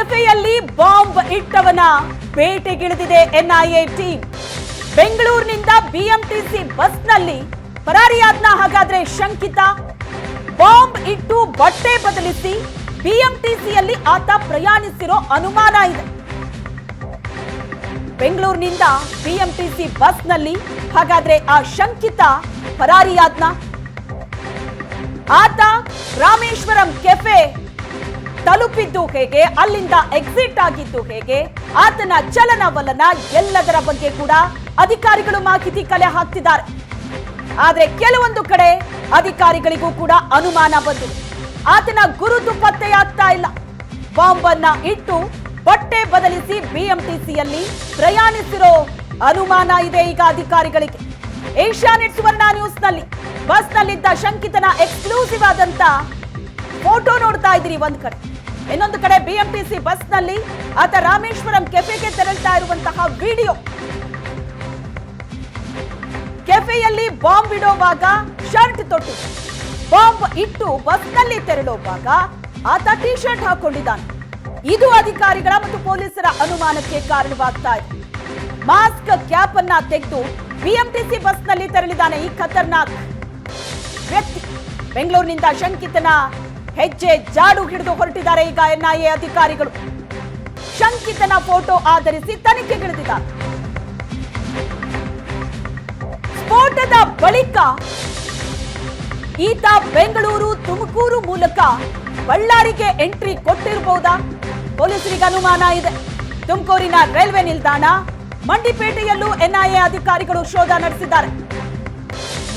ಕೆಫೆಯಲ್ಲಿ bomb ಇಟ್ಟವನ ಬೇಟೆಗಿಳಿದಿದೆ NIA team. ಬೆಂಗಳೂರಿನಿಂದ ಬಿಎಂಟಿಸಿ ಬಸ್ನಲ್ಲಿ ಪರಾರಿಯಾದ್ನ ಹಾಗಾದ್ರೆ ಶಂಕಿತ. ಬಾಂಬ್ ಇಟ್ಟು ಬಟ್ಟೆ ಬದಲಿಸಿ ಬಿಎಂಟಿಸಿಯಲ್ಲಿ ಆತ ಪ್ರಯಾಣಿಸಿರೋ ಅನುಮಾನ ಇದೆ. ಬೆಂಗಳೂರಿನಿಂದ ಬಿಎಂಟಿಸಿ ಬಸ್ನಲ್ಲಿ ಹಾಗಾದ್ರೆ ಆ ಶಂಕಿತ ಪರಾರಿಯಾದ್ನ ಆತ ರಾಮೇಶ್ವರಂ ಕೆಫೆ ತಲುಪಿದ್ದು ಹೇಗೆ, ಅಲ್ಲಿಂದ ಎಕ್ಸಿಟ್ ಆಗಿದ್ದು ಹೇಗೆ, ಆತನ ಚಲನವಲನ ಎಲ್ಲದರ ಬಗ್ಗೆ ಕೂಡ ಅಧಿಕಾರಿಗಳು ಮಾಹಿತಿ ಕಲೆ ಹಾಕ್ತಿದ್ದಾರೆ. ಆದ್ರೆ ಕೆಲವೊಂದು ಕಡೆ ಅಧಿಕಾರಿಗಳಿಗೂ ಕೂಡ ಅನುಮಾನ ಬಂದಿದೆ. ಆತನ ಗುರುತು ಪತ್ತೆಯಾಗ್ತಾ ಇಲ್ಲ. ಬಾಂಬ್ ಇಟ್ಟು ಬಟ್ಟೆ ಬದಲಿಸಿ ಬಿಎಂಟಿಸಿಯಲ್ಲಿ ಪ್ರಯಾಣಿಸಿರೋ ಅನುಮಾನ ಇದೆ ಈಗ ಅಧಿಕಾರಿಗಳಿಗೆ. ಏಷ್ಯಾನೆಟ್ ಸುವರ್ಣ ನ್ಯೂಸ್ನಲ್ಲಿ ಬಸ್ನಲ್ಲಿದ್ದ ಶಂಕಿತನ ಎಕ್ಸ್ಕ್ಲೂಸಿವ್ ಆದಂತ ಫೋಟೋ ನೋಡ್ತಾ ಇದ್ದೀರಿ ಒಂದ್ ಕಡೆ. ಇನ್ನೊಂದು ಕಡೆ ಬಿಎಂಟಿಸಿ ಬಸ್ನಲ್ಲಿ ಆತ ರಾಮೇಶ್ವರಂ ಕೆಫೆಗೆ ತೆರಳ್ತಾ ಇರುವಂತಹ ವಿಡಿಯೋ. ಕೆಫೆಯಲ್ಲಿ ಬಾಂಬ್ ಇಡೋವಾಗ ಶರ್ಟ್ ತೊಟ್ಟು. ಬಾಂಬ್ ಇಟ್ಟು ಬಸ್ನಲ್ಲಿ ತೆರಳುವಾಗ ಆತ ಟಿ ಶರ್ಟ್ ಹಾಕೊಂಡಿದ್ದಾನೆ. ಇದು ಅಧಿಕಾರಿಗಳ ಮತ್ತು ಪೊಲೀಸರ ಅನುಮಾನಕ್ಕೆ ಕಾರಣವಾಗ್ತಾ ಇದೆ. ಮಾಸ್ಕ್ ಕ್ಯಾಪ್ ಅನ್ನ ತೆಗೆದು ಬಿಎಂಟಿಸಿ ಬಸ್ನಲ್ಲಿ ತೆರಳಿದ್ದಾನೆ ಈ ಖತರ್ನಾಕ್ ವ್ಯಕ್ತಿ. ಬೆಂಗಳೂರಿನಿಂದ ಶಂಕಿತನ ಹೆಜ್ಜೆ ಜಾಡು ಹಿಡಿದು ಹೊರಟಿದ್ದಾರೆ ಈಗ ಎನ್ಐಎ ಅಧಿಕಾರಿಗಳು. ಶಂಕಿತನ ಫೋಟೋ ಆಧರಿಸಿ ತನಿಖೆಗಿಳಿದಿದ್ದಾರೆ ಸ್ಫೋಟದ ಬಳಿಕ ಈತ ಬೆಂಗಳೂರು ತುಮಕೂರು ಮೂಲಕ ಬಳ್ಳಾರಿಗೆ ಎಂಟ್ರಿ ಕೊಟ್ಟಿರಬಹುದಾ? ಪೊಲೀಸರಿಗೆ ಅನುಮಾನ ಇದೆ. ತುಮಕೂರಿನ ರೈಲ್ವೆ ನಿಲ್ದಾಣ, ಮಂಡಿಪೇಟೆಯಲ್ಲೂ ಎನ್ಐಎ ಅಧಿಕಾರಿಗಳು ಶೋಧ ನಡೆಸಿದ್ದಾರೆ.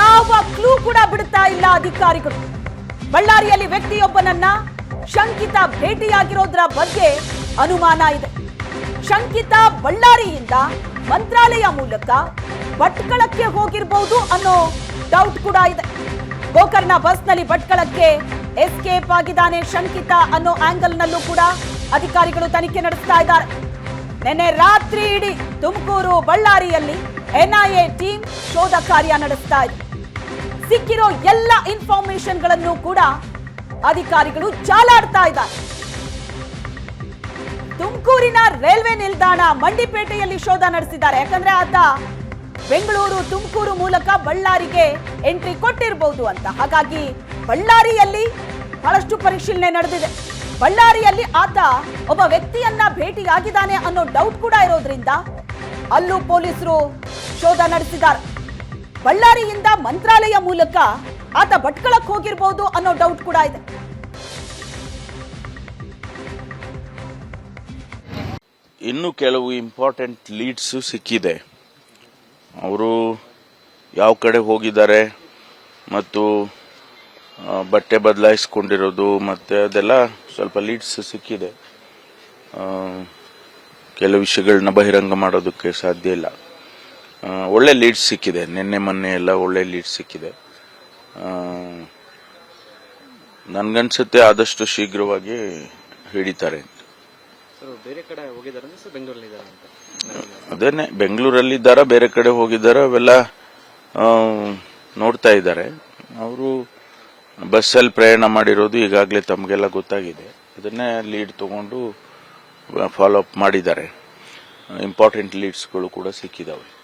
ಯಾವ ಕ್ಲೂ ಕೂಡ ಬಿಡುತ್ತಾ ಇಲ್ಲ ಅಧಿಕಾರಿಗಳು. ಬಳ್ಳಾರಿಯಲ್ಲಿ ವ್ಯಕ್ತಿಯೊಬ್ಬನನ್ನ ಶಂಕಿತ ಭೇಟಿಯಾಗಿರೋದ್ರ ಬಗ್ಗೆ ಅನುಮಾನ ಇದೆ. ಶಂಕಿತ ಬಳ್ಳಾರಿಯಿಂದ ಮಂತ್ರಾಲಯ ಮೂಲಕ ಭಟ್ಕಳಕ್ಕೆ ಹೋಗಿರಬಹುದು ಅನ್ನೋ ಡೌಟ್ ಕೂಡ ಇದೆ. ಗೋಕರ್ಣ ಬಸ್ನಲ್ಲಿ ಭಟ್ಕಳಕ್ಕೆ ಎಸ್ಕೇಪ್ ಆಗಿದ್ದಾನೆ ಶಂಕಿತ ಅನ್ನೋ ಆಂಗಲ್ ನಲ್ಲೂ ಕೂಡ ಅಧಿಕಾರಿಗಳು ತನಿಖೆ ನಡೆಸ್ತಾ ಇದ್ದಾರೆ. ನಿನ್ನೆ ರಾತ್ರಿ ಇಡೀ ತುಮಕೂರು ಬಳ್ಳಾರಿಯಲ್ಲಿ ಎನ್ಐಎ ಟೀಮ್ ಶೋಧ ಕಾರ್ಯ ನಡೆಸ್ತಾ ಇದೆ. ಸಿಕ್ಕಿರೋ ಎಲ್ಲ ಇನ್ಫಾರ್ಮೇಶನ್ಗಳನ್ನು ಕೂಡ ಅಧಿಕಾರಿಗಳು ಜಾಲಾಡ್ತಾ ಇದ್ದಾರೆ. ತುಮಕೂರಿನ ರೈಲ್ವೆ ನಿಲ್ದಾಣ ಮಂಡಿಪೇಟೆಯಲ್ಲಿ ಶೋಧ ನಡೆಸಿದ್ದಾರೆ. ಯಾಕಂದ್ರೆ ಆತ ಬೆಂಗಳೂರು, ತುಮಕೂರು ಮೂಲಕ ಬಳ್ಳಾರಿಗೆ ಎಂಟ್ರಿ ಕೊಟ್ಟಿರಬಹುದು ಅಂತ. ಹಾಗಾಗಿ ಬಳ್ಳಾರಿಯಲ್ಲಿ ಬಹಳಷ್ಟು ಪರಿಶೀಲನೆ ನಡೆದಿದೆ. ಬಳ್ಳಾರಿಯಲ್ಲಿ ಆತ ಒಬ್ಬ ವ್ಯಕ್ತಿಯನ್ನ ಭೇಟಿಯಾಗಿದ್ದಾನೆ ಅನ್ನೋ ಡೌಟ್ ಕೂಡ ಇರೋದ್ರಿಂದ ಅಲ್ಲೂ ಪೊಲೀಸರು ಶೋಧ ನಡೆಸಿದ್ದಾರೆ. ಬಳ್ಳಾರಿಯಿಂದ ಮಂತ್ರಾಲಯ ಮೂಲಕ ಆತ ಭಟ್ಕಳಕ್ಕೆ ಹೋಗಿರ್ಬೋದು ಅನ್ನೋ ಡೌಟ್ ಕೂಡ ಇದೆ. ಇನ್ನು ಕೆಲವು ಇಂಪಾರ್ಟೆಂಟ್ ಲೀಡ್ಸ್ ಸಿಕ್ಕಿದೆ. ಅವರು ಯಾವ ಕಡೆ ಹೋಗಿದ್ದಾರೆ ಮತ್ತು ಬಟ್ಟೆ ಬದಲಾಯಿಸ್ಕೊಂಡಿರೋದು ಮತ್ತು ಅದೆಲ್ಲ ಸ್ವಲ್ಪ ಲೀಡ್ಸ್ ಸಿಕ್ಕಿದೆ. ಕೆಲವು ವಿಷಯಗಳನ್ನ ಬಹಿರಂಗ ಮಾಡೋದಕ್ಕೆ ಸಾಧ್ಯ ಇಲ್ಲ. ಒಳ್ಳೆ ಲೀಡ್ಸ್ ಸಿಕ್ಕಿದೆ. ನಿನ್ನೆ ಮೊನ್ನೆ ಎಲ್ಲ ಒಳ್ಳೆ ಲೀಡ್ಸ್ ಸಿಕ್ಕಿದೆ. ನನಗನ್ಸುತ್ತೆ ಆದಷ್ಟು ಶೀಘ್ರವಾಗಿ ಹಿಡಿತಾರೆ. ಅದೇನೆ ಬೆಂಗಳೂರಲ್ಲಿ ಇದ್ದಾರ ಬೇರೆ ಕಡೆ ಹೋಗಿದ್ದಾರ ಅವೆಲ್ಲ ನೋಡ್ತಾ ಇದ್ದಾರೆ. ಅವರು ಬಸ್ಸಲ್ಲಿ ಪ್ರಯಾಣ ಮಾಡಿರೋದು ಈಗಾಗಲೇ ತಮಗೆಲ್ಲ ಗೊತ್ತಾಗಿದೆ. ಅದನ್ನೇ ಲೀಡ್ ತಗೊಂಡು ಫಾಲೋ ಅಪ್ ಮಾಡಿದ್ದಾರೆ. ಇಂಪಾರ್ಟೆಂಟ್ ಲೀಡ್ಸ್ಗಳು ಕೂಡ ಸಿಕ್ಕಿದಾವೆ.